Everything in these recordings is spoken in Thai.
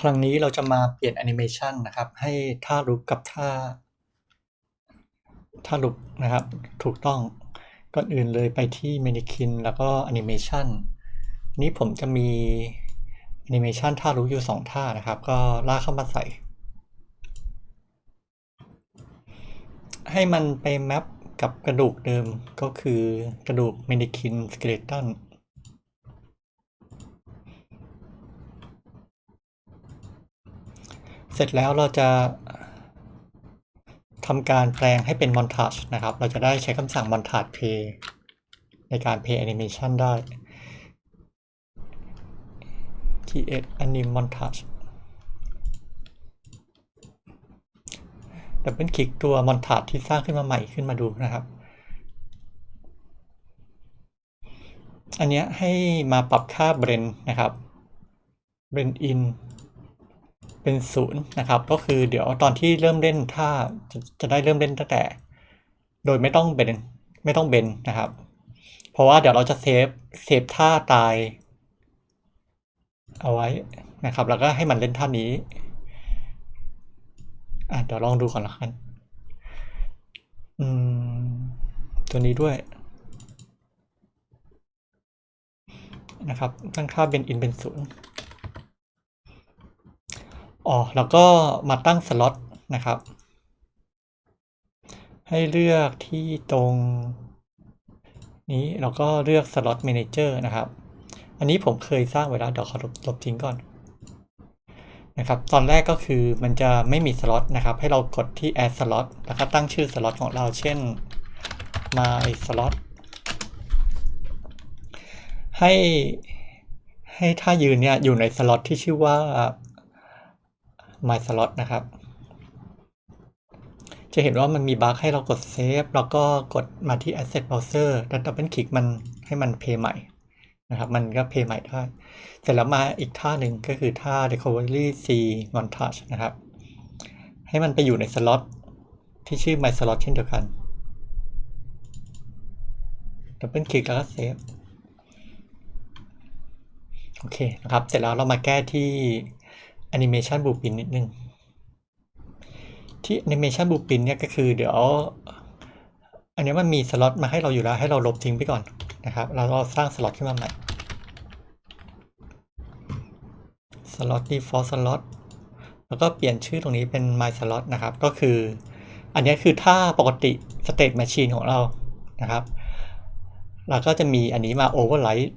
ครั้งนี้เราจะมาเปลี่ยนแอนิเมชันนะครับ ให้ท่าลุกกับท่า ท่าลุกนะครับ ถูกต้องก่อนอื่นเลยไปที่เมนิคินแล้วก็แอนิเมชันนี้ผมจะมีแอนิเมชันท่าลุกอยู่สองท่านะครับ ก็ลากเข้ามาใส่ ให้มันไปแมปกับกระดูกเดิมก็คือกระดูกเมนิคินสเกเลตัน เสร็จแล้วเราจะทำการแปลงให้เป็น montage นะครับ เราจะได้ใช้คำสั่ง montage play ในการ play animation ได้ create anim montage ดับเบิลคลิกตัว montage ที่สร้างขึ้นมาใหม่ขึ้นมาดูนะครับ อันนี้ให้มาปรับค่า blend นะครับ blend in เป็นศูนย์นะครับ ก็คือเดี๋ยวตอนที่เริ่มเล่นถ้าจะจะได้เริ่มเล่นตั้งแต่ โดยไม่ต้องเบนไม่ต้องเบนนะครับ เพราะว่าเดี๋ยวเราจะเซฟเซฟท่าตายเอาไว้นะครับ แล้วก็ให้มันเล่นท่านี้อะเดี๋ยวลองดูก่อนละกันอืม ตัวนี้ด้วย นะครับตั้งค่าเบนอินเป็นศูนย์ อ๋อ แล้วก็มาตั้งสล็อตนะครับ ให้เลือกที่ตรงนี้แล้วก็เลือกสล็อต Manager นะครับ อันนี้ผมเคยสร้างไว้แล้วเดี๋ยวขอลบลบทิ้งก่อนนะครับ ตอนแรกก็คือมันจะไม่มีสล็อตนะครับ ให้เรากดที่ add slot แล้วก็ตั้งชื่อสล็อตของเรา เช่น my slot ให้ให้ท่ายืนเนี่ยอยู่ในสล็อตที่ชื่อว่า My Slot นะครับ จะเห็นว่ามันมีบั๊กให้เรากดเซฟแล้วก็กดมาที่ Asset Browser แล้วดับเบิลคลิกมันให้มันเพย์ใหม่นะครับมันก็เพย์ใหม่ได้เสร็จแล้วมาอีกท่าหนึ่งก็คือท่า Recovery C Montage นะครับ ให้มันไปอยู่ในสล็อตที่ชื่อ My Slot เช่นเดียวกันดับเบิลคลิกแล้วก็เซฟโอเคนะครับ เสร็จแล้วเรามาแก้ที่ Animation Blueprint นิดนึง ที่ Animation Blueprint เนี่ยก็คือเดี๋ยว อันนี้มันมีสล็อตมาให้เราอยู่แล้วให้เราลบทิ้งไปก่อนนะครับ เราสร้างสล็อตขึ้นมาใหม่สล็อต default slot แล้วก็เปลี่ยนชื่อตรงนี้เป็น my slot นะครับ ก็คือ อันนี้คือถ้าปกติ state machine ของเรานะครับเราก็จะมีอันนี้มา override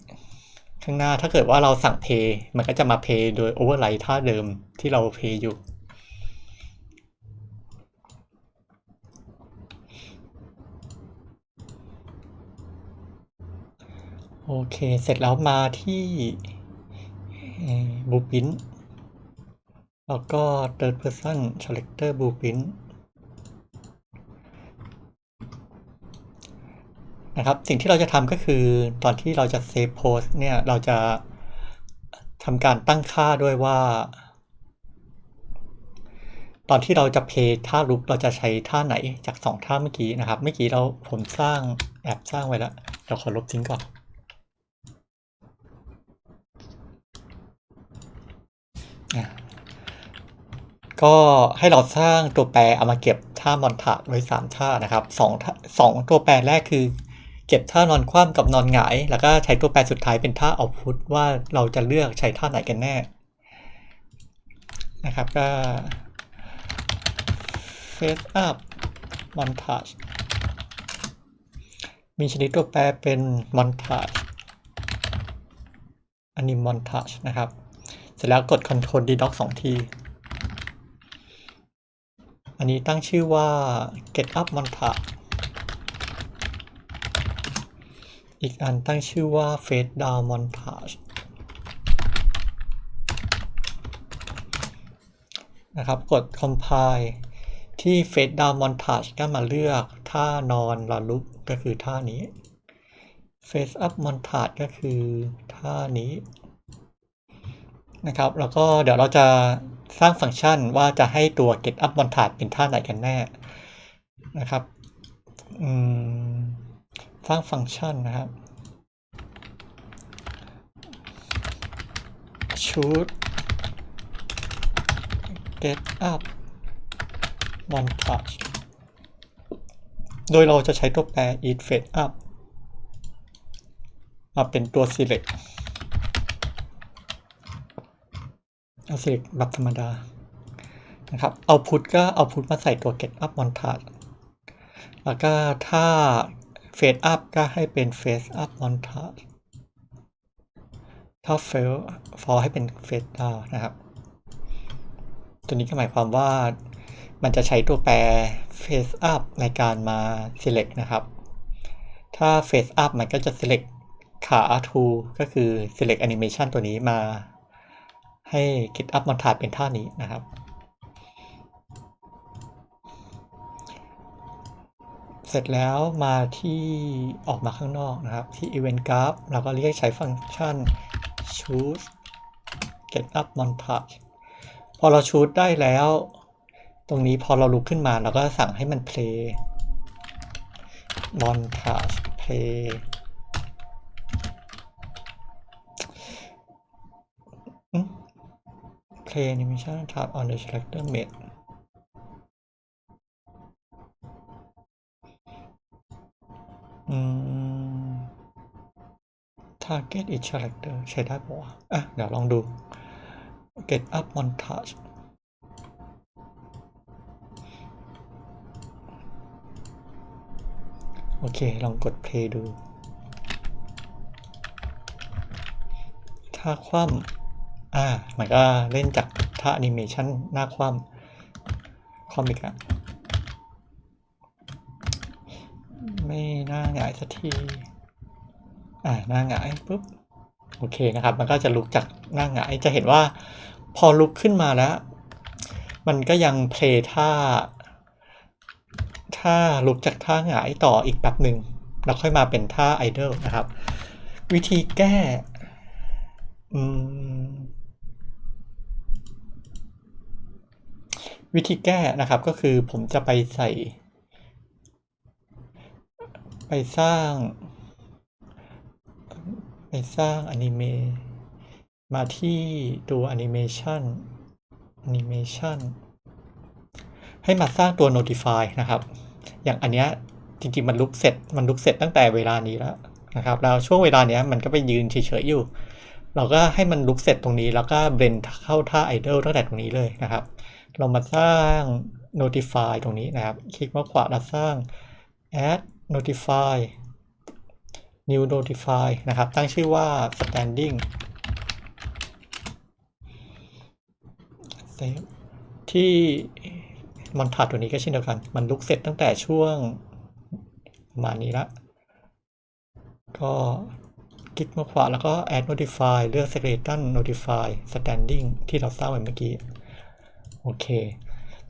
ข้างหน้าถ้าเกิดว่าเราสั่ง pay มันก็จะมา pay โดย override ท่าเดิมที่เรา pay อยู่ โอเค เสร็จแล้วมาที่บูปินแล้วก็ third person selector blueprint นะครับ สิ่งที่เราจะทำก็คือตอนที่เราจะเซฟโพสเนี่ย เราจะทำการตั้งค่าด้วยว่า ตอนที่เราจะเพย์ท่าลุกเราจะใช้ท่าไหนจากสองท่าเมื่อกี้นะครับ เมื่อกี้เราผมสร้างแอบสร้างไว้แล้วเดี๋ยวขอลบทิ้งก่อนก็ให้เราสร้างตัวแปรเอามาเก็บท่ามอนทาไว้สามท่านะครับสองท่าสองตัวแปรแรกคือ เก็บท่านอนคว่ำกับนอนหงาย แล้วก็ใช้ตัวแปรสุดท้ายเป็นท่าเอาพุทว่าเราจะเลือกใช้ท่าไหนกันแน่นะครับก็ face up montage มีชนิดตัวแปรเป็น montage อันนี้ montage นะครับ เสร็จแล้วกด Ctrl D Dock สองที อันนี้ตั้งชื่อว่า get up montage อีกอันตั้งชื่อว่า fade down montage นะครับ กด compile ที่ fade down montage ก็มาเลือกท่านอนระลุกก็คือท่านี้ face up montage ก็คือท่านี้นะครับ แล้วก็เดี๋ยวเราจะสร้างฟังก์ชันว่าจะให้ตัว get up montage เป็นท่าไหนกันแน่นะครับ อืม สร้างฟังก์ชันนะครับ shoot get up montage โดยเราจะใช้ตัวแปร it fade up มาเป็นตัว select เอา select แบบธรรมดา นะครับ output ก็ output มาใส่ตัว get up montage แล้วก็ถ้า เฟดอัพก็ให้เป็นเฟสอัพออนทัสถ้าเฟลฟอให้เป็นเฟสดาวนะครับ ตัวนี้ก็หมายความว่ามันจะใช้ตัวแปร face up ในการมา select นะครับ ถ้า face up มันก็จะ select ขา to ก็คือ select animation ตัวนี้มาให้ get up montage เป็นท่านี้นะครับ เสร็จแล้วมาที่ออกมาข้างนอกนะครับ ที่ event graph เราก็เรียกใช้ฟังก์ชัน choose get up montage พอเรา choose ได้แล้ว ตรงนี้พอเราลุกขึ้นมาเราก็สั่งให้มัน play montage play play animation tab on the selector made target each character ใช้ได้ปะวะอะ เดี๋ยวลองดู get up montage โอเค ลองกด play ดู ถ้าคว่ำอ่า มันก็เล่นจากท่าแอนิเมชันหน้าคว่ำคว่ำอีกอะ ไม่น่าหงายสักทีอ่าหน้าหงายปุ๊บโอเคนะครับ มันก็จะลุกจากหน้าหงายจะเห็นว่าพอลุกขึ้นมาแล้ว มันก็ยังเพลย์ท่าถ้าลุกจากท่าหงายต่ออีกแป๊บหนึ่งแล้วค่อยมาเป็นท่าไอดอลนะครับ วิธีแก้วิธีแก้นะครับก็คือผมจะไปใส่ ไปสร้าง ไปสร้างอนิเมะมาที่ตัวแอนิเมชันแอนิเมชันให้มาสร้างตัว notify นะครับ อย่างอันเนี้ยจริงๆ มันลุกเสร็จ มันลุกเสร็จตั้งแต่เวลานี้แล้วนะครับ แล้วช่วงเวลาเนี้ยมันก็ไปยืนเฉยๆอยู่ เราก็ให้มันลุกเสร็จตรงนี้ แล้วก็เบรนเข้าท่าไอดอลตั้งแต่ตรงนี้เลยนะครับ เรามาสร้าง notify ตรงนี้นะครับ คลิกมาขวาแล้วสร้าง add notify new notify นะครับ ตั้งชื่อว่า standing ที่มอนทาตัวนี้ก็เช่นเดียวกัน มันลุกเสร็จตั้งแต่ช่วงประมาณนี้ละ ก็คลิกมาขวาแล้วก็ add notify เลือก skeleton notify standing ที่เราสร้างไว้เมื่อกี้ โอเค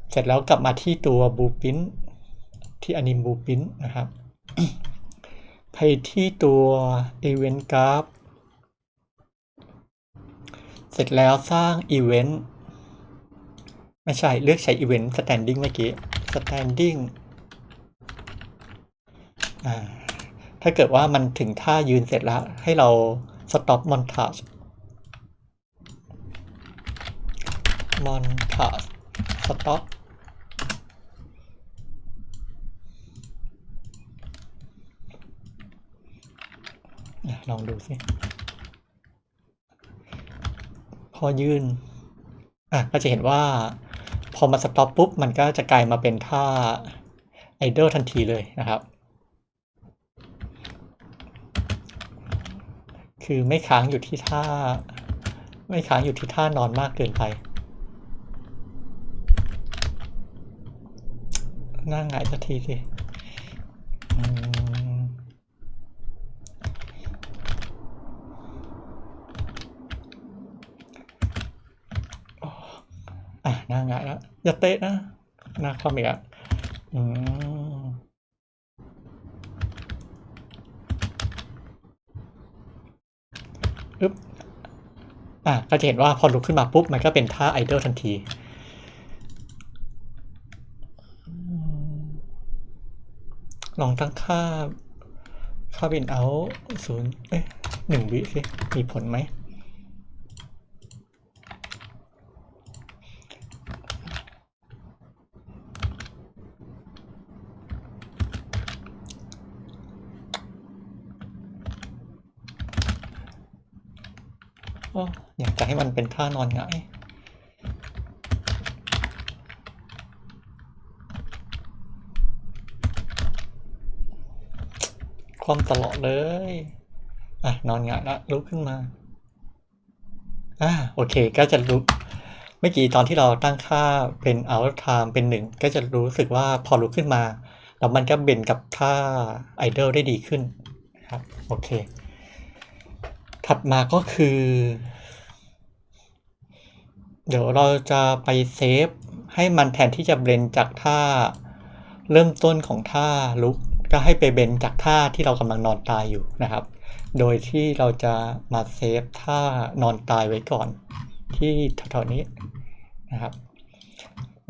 เสร็จแล้วกลับมาที่ตัว blueprint ที่ anim blueprint นะครับ ไปที่ตัว event graph เสร็จแล้วสร้าง event ไม่ใช่เลือกใช้ event standing เมื่อกี้ standing ถ้าเกิดว่ามันถึงท่ายืนเสร็จแล้ว ให้เรา stop montage montage stop ลองดูสิพอยืนอะก็จะเห็นว่า พอมาสต็อปปุ๊บ มันก็จะกลายมาเป็นท่าไอดอลทันทีเลยนะครับ คือไม่ค้างอยู่ที่ท่า ไม่ค้างอยู่ที่ท่านอนมากเกินไปหน้าหงายสักทีสิ อะหน้าหงายแล้วอย่าเตะนะหน้าคว่ำอีกอะอืมอึ๊บอะก็จะเห็นว่าพอลุกขึ้นมาปุ๊บ มันก็เป็นท่าไอดอลทันทีลองตั้งค่า ค่าบินเอาศูนย์เอ้ยหนึ่งวิสิ มีผลไหม อยากจะให้มันเป็นท่านอนหงายความตลอดเลย อะ นอนหงายล้วลุกขึ้นมา อ่าโอเค ก็จะลุก เมื่อกี้ตอนที่เราตั้งค่าเป็น out time เป็นหนึ่ง ก็จะรู้สึกว่าพอลุกขึ้นมา แล้วมันก็เบนกับท่า idle ได้ดีขึ้นครับ โอเค ถัดมาก็คือ เดี๋ยวเราจะไปเซฟให้มันแทนที่จะเบนจากท่าเริ่มต้นของท่าลุกก็ให้ไปเบนจากท่าที่เรากำลังนอนตายอยู่นะครับ โดยที่เราจะมาเซฟท่านอนตายไว้ก่อน ที่แถวๆนี้นะครับ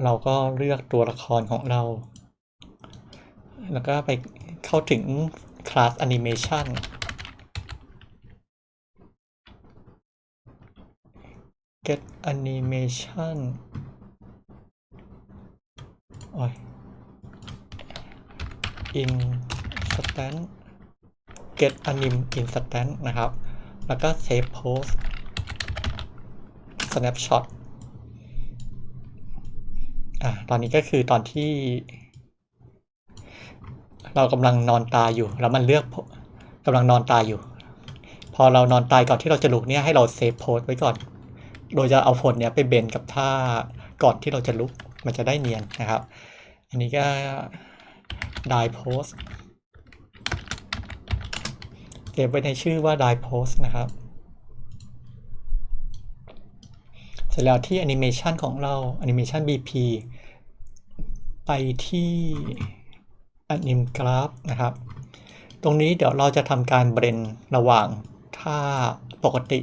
เราก็เลือกตัวละครของเรา แล้วก็ไปเข้าถึงคลาสแอนิเมชัน get animation โอ้ย instant get anim instant นะครับ แล้วก็ save post snapshot อะตอนนี้ก็คือตอนที่ เรากำลังนอนตายอยู่ แล้วมันเลือกกำลังนอนตายอยู่ พอเรานอนตายก่อนที่เราจะลุกเนี่ยให้เราเซฟโพสไว้ก่อน โดยจะเอาผลเนี่ยไปเบนกับท่าก่อนที่เราจะลุกมันจะได้เนียนนะครับ อันนี้ก็ die post เก็บไว้ในชื่อว่า die post นะครับ เสร็จแล้วที่ animation ของเรา animation BP ไปที่ anim graph นะครับ ตรงนี้เดี๋ยวเราจะทำการเบรนระหว่างท่าปกติ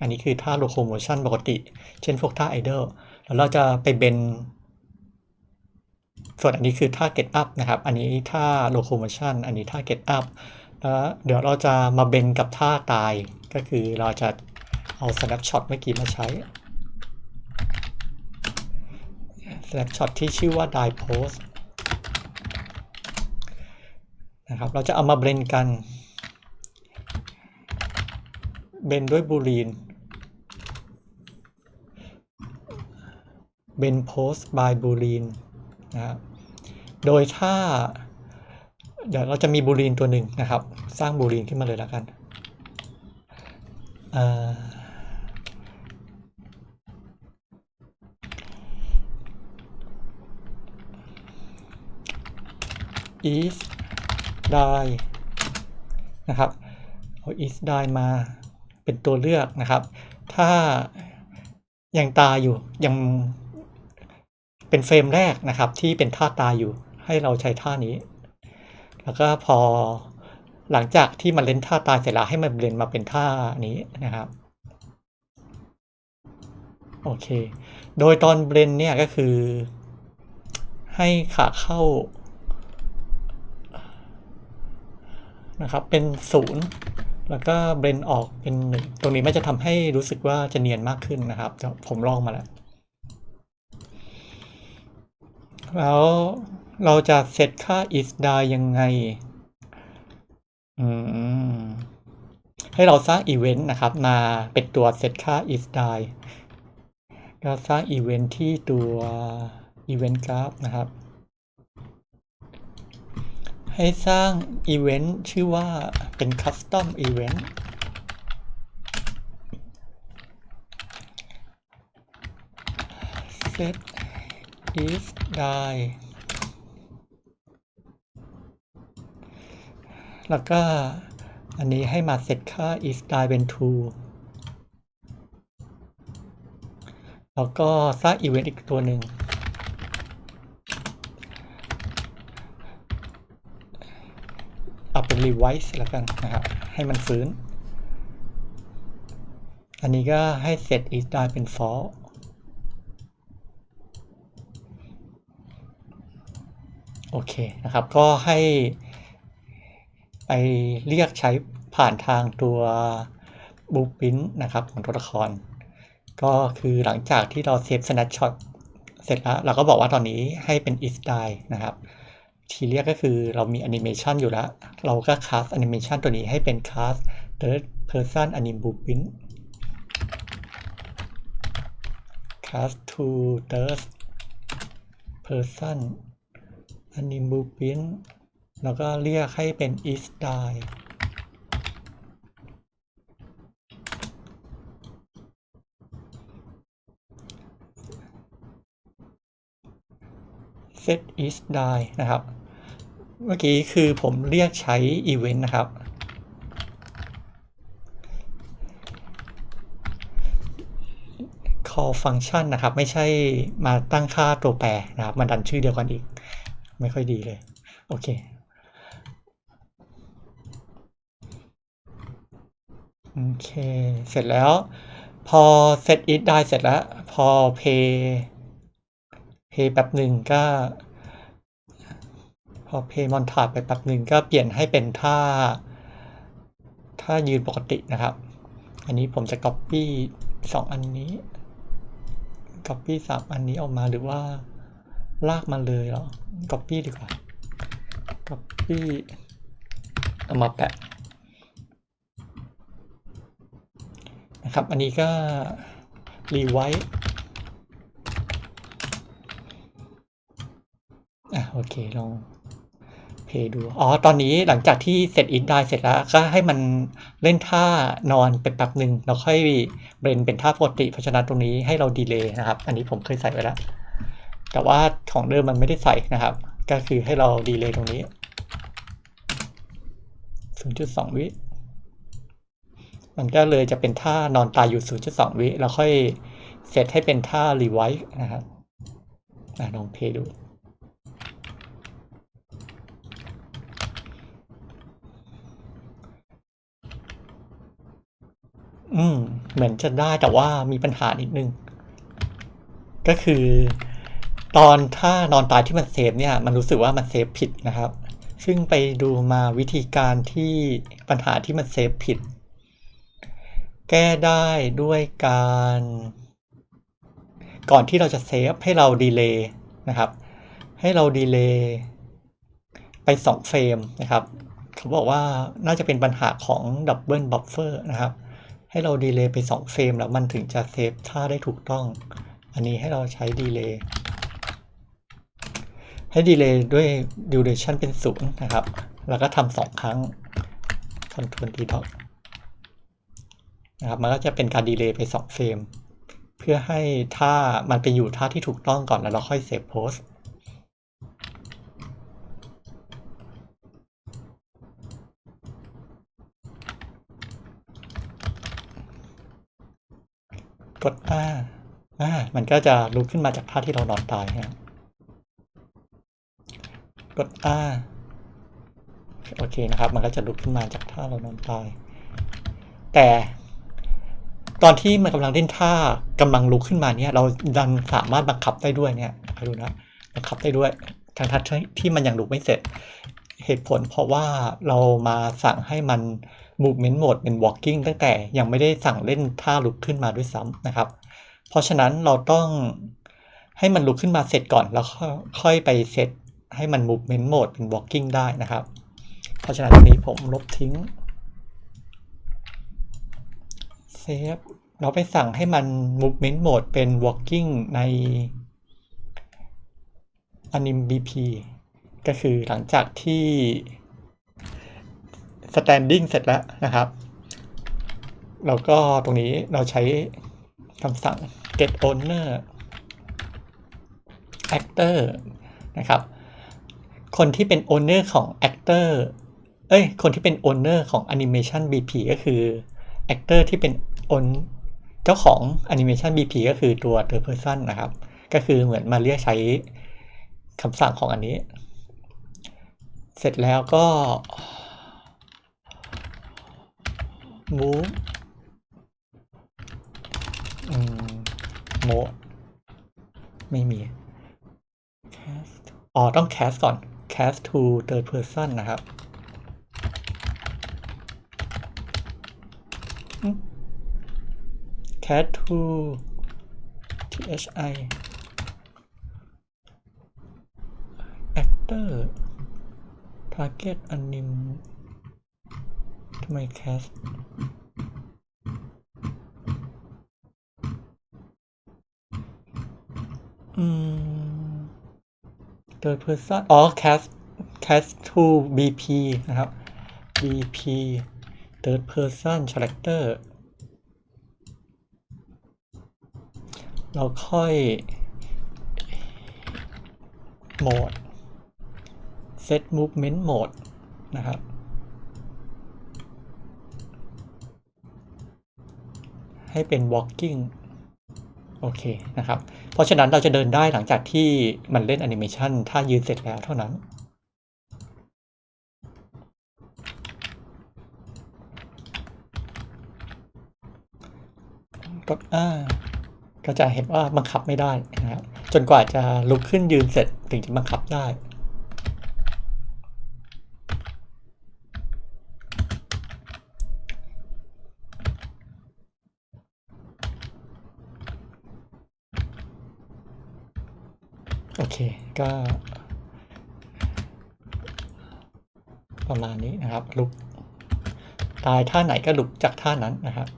อันนี้คือท่า locomotion ปกติ เช่นพวกท่า idle แล้วเราจะไปเบน ส่วนอันนี้คือท่า get up นะครับ อันนี้ท่า locomotion อันนี้ท่า get up แล้วเดี๋ยวเราจะมาเบนกับท่าตาย ก็คือเราจะเอา snapshot เมื่อกี้มาใช้ snapshot ที่ชื่อว่า die post นะครับ เราจะเอามาเบนกัน เบนด้วยบูลีน เบน post by boolean นะครับโดยถ้า เดี๋ยวเราจะมีบูลีนตัวหนึ่งนะครับ สร้างบูลีนขึ้นมาเลยแล้วกันอ่อ is die นะครับเอา is die มาเป็นตัวเลือกนะครับ ถ้ายังตายอยู่ยัง เป็นเฟรมแรกนะครับที่เป็นท่าตายอยู่ให้เราใช้ท่านี้ แล้วก็พอหลังจากที่มันเล่นท่าตายเสร็จแล้วให้มันเบลนมาเป็นท่านี้นะครับโอเค โดยตอนเบลนเนี่ยก็คือ ให้ขาเข้านะครับเป็นศูนย์แล้วก็เบรนออกเป็นหนึ่งตรงนี้มันจะทำให้รู้สึกว่าจะเนียนมากขึ้นนะครับผมลองมาแล้ว แล้วเราจะเซตค่า is die ยังไง อืม ให้เราสร้างอีเวนต์นะครับ มาเป็นตัวเซตค่า is die ก็สร้างอีเวนต์ที่ตัว event graph นะครับ ให้สร้างอีเวนต์ชื่อว่าเป็น custom event set is die แล้วก็อันนี้ให้มาเซตค่า is die เป็น true แล้วก็สร้างอีเวนต์อีกตัวหนึ่ง เอาเป็น revise แล้วกันนะครับ ให้มันฟื้น อันนี้ก็ให้ set is die เป็น false โอเคนะครับ ก็ให้ไปเรียกใช้ผ่านทางตัว blueprint นะครับของตัวละคร ก็คือหลังจากที่เราเซฟ snapshot เสร็จแล้ว เราก็บอกว่าตอนนี้ให้เป็น is die นะครับ ทีเรียกก็คือเรามีแอนิเมชันอยู่แล้ว เราก็ค a s t แอนิเมชันตัวนี้ให้เป็นค a s third person anim blueprint cast to third person anim blueprint แล้วก็เรียกให้เป็น is die set is die นะครับ เมื่อกี้คือผมเรียกใช้ event นะครับ call function นะครับ ไม่ใช่มาตั้งค่าตัวแปรนะครับ มันดันชื่อเดียวกันอีก ไม่ค่อยดีเลย โอเคโอเค เสร็จแล้ว พอ set it ได้เสร็จแล้ว พอ pay pay แป๊บหนึ่งก็ พอ pay montage ไปแป๊บหนึ่งก็เปลี่ยนให้เป็นท่าท่ายืนปกตินะครับ อันนี้ผมจะ copy สองอันนี้ copy สามอันนี้ออกมาหรือว่า ลากมาเลยเหรอ copy ดีกว่า copy เอามาแปะนะครับ อันนี้ก็ rewrite อะโอเค ลองเพย์ดู อ๋อ ตอนนี้หลังจากที่เสร็จอินได้เสร็จแล้ว ก็ให้มันเล่นท่านอนไปแป๊บหนึ่งแล้วค่อยเบรนเป็นท่าปกติ เพราะฉะนั้นตรงนี้ให้เราดีเลย์นะครับ อันนี้ผมเคยใส่ไว้แล้ว แต่ว่าของเดิมมันไม่ได้ใส่นะครับ ก็คือให้เราดีเลย์ตรงนี้ 0.2 วิมันก็เลยจะเป็นท่านอนตายอยู่ 0.2 วิ แล้วค่อยเซตให้เป็นท่ารีไวท์นะครับลองเพย์ดูอืม เหมือนจะได้แต่ว่ามีปัญหานิดนึง ก็คือ ตอนถ้านอนตายที่มันเซฟเนี่ยมันรู้สึกว่ามันเซฟผิดนะครับ ซึ่งไปดูมาวิธีการที่ปัญหาที่มันเซฟผิด แก้ได้ด้วยการ ก่อนที่เราจะเซฟให้เราดีเลย์นะครับ ให้เราดีเลย์ไป2เฟรมนะครับเขาบอกว่าน่าจะเป็นปัญหาของดับเบิลบัฟเฟอร์นะครับ ให้เราดีเลย์ไป2เฟรมแล้วมันถึงจะเซฟท่าได้ถูกต้อง อันนี้ให้เราใช้ดีเลย์ ให้ดีเลย์ด้วย duration เป็นศูนย์นะครับ แล้วก็ทำสองครั้ง control d dot นะครับ มันก็จะเป็นการดีเลย์ไป2เฟรม เพื่อให้ท่ามันไปอยู่ท่าที่ถูกต้องก่อนแล้วเราค่อยเซฟโพสกด R อ่า มันก็จะลุกขึ้นมาจากท่าที่เรานอนตายนะ กด R โอเคนะครับ มันก็จะลุกขึ้นมาจากท่าเรานอนตาย แต่ตอนที่มันกำลังเล่นท่ากำลังลุกขึ้นมาเนี่ย เราดันสามารถบังคับได้ด้วยเนี่ยดูนะบังคับได้ด้วยทั้งทัชที่มันยังลุกไม่เสร็จ เหตุผลเพราะว่าเรามาสั่งให้มัน movement mode เป็น walking ตั้งแต่ยังไม่ได้สั่งเล่นท่าลุกขึ้นมาด้วยซ้ำนะครับ เพราะฉะนั้นเราต้องให้มันลุกขึ้นมาเสร็จก่อนแล้วค่อยไปเซต ให้มัน movement mode เป็น walking ได้นะครับ เพราะฉะนั้นตรงนี้ผมลบทิ้งเซฟเราไปสั่งให้มัน movement mode เป็น walking ใน anim bp ก็คือหลังจากที่ standing เสร็จแล้วนะครับ แล้วก็ตรงนี้เราใช้คำสั่ง get owner actor นะครับ คนที่เป็น owner ของ actor เอ้ย คนที่เป็น owner ของ animation bp ก็คือ actor ที่เป็น own เจ้าของ animation bp ก็คือตัว t h e person นะครับ ก็คือเหมือนมาเรียกใช้คำสั่งของอันนี้ เสร็จแล้วก็ move อืม mode ไม่มี cast อ๋อ ต้อง cast ก่อน cast to third person นะครับ cast to thi actor target anim ทำไม cast อืม อืม third person อ๋อ cast cast to BP นะครับ BP third person character เราค่อยโหมด set movement mode นะครับ ให้เป็น walking โอเคนะครับ เพราะฉะนั้นเราจะเดินได้หลังจากที่มันเล่นแอนิเมชันถ้ายืนเสร็จแล้วเท่านั้นก็อ่าก็จะเห็นว่าบังคับไม่ได้นะฮะจนกว่าจะลุกขึ้นยืนเสร็จถึงจะบังคับได้ ก็ ประมาณนี้นะครับลุกตายท่าไหนก็ลุกจากท่านั้นนะครับ